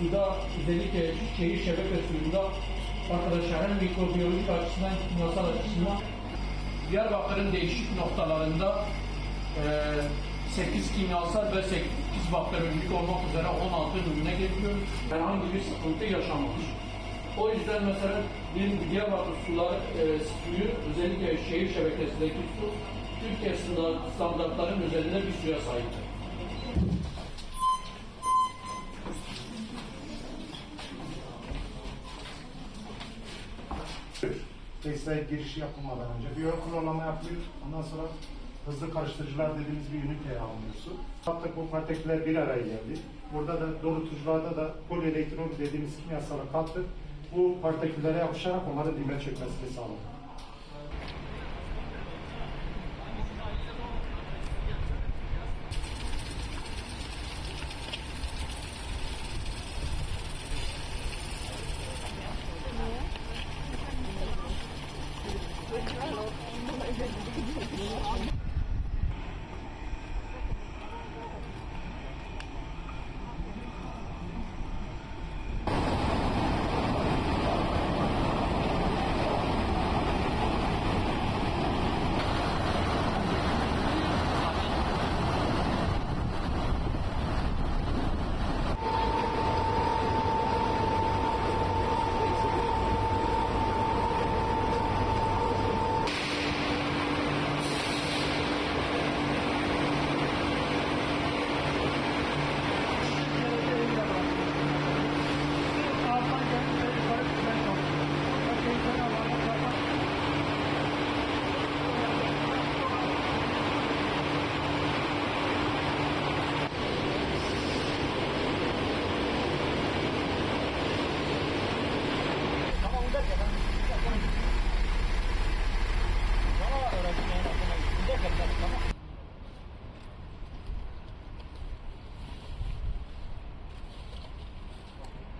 suda özellikle şehir şebeke suyunda arkadaşlar hem mikrobiyolojik açısından kimyasal açısından Diyarbakır'ın değişik noktalarında e, 8 kimyasal ve 8 bakteriyolojik olmak üzere 16 numune geliyor. Herhangi bir sıkıntı yaşamamış. O yüzden mesela bir Diyarbakır suları e, suyu özellikle şehir şebekesindeki su Türkiye standart- standartların üzerinde bir suya sahiptir. Tesise girişi yapılmadan önce bir ön klonlama yapılıyor. Ondan sonra hızlı karıştırıcılar dediğimiz bir üniteye alınıyorsun. Bu partiküller bir araya geldi. Burada da dolutucularda da polielektron dediğimiz kimyasalı kattık. Bu partiküllere yapışarak onları dibe çökmesini sağladık. Thank you.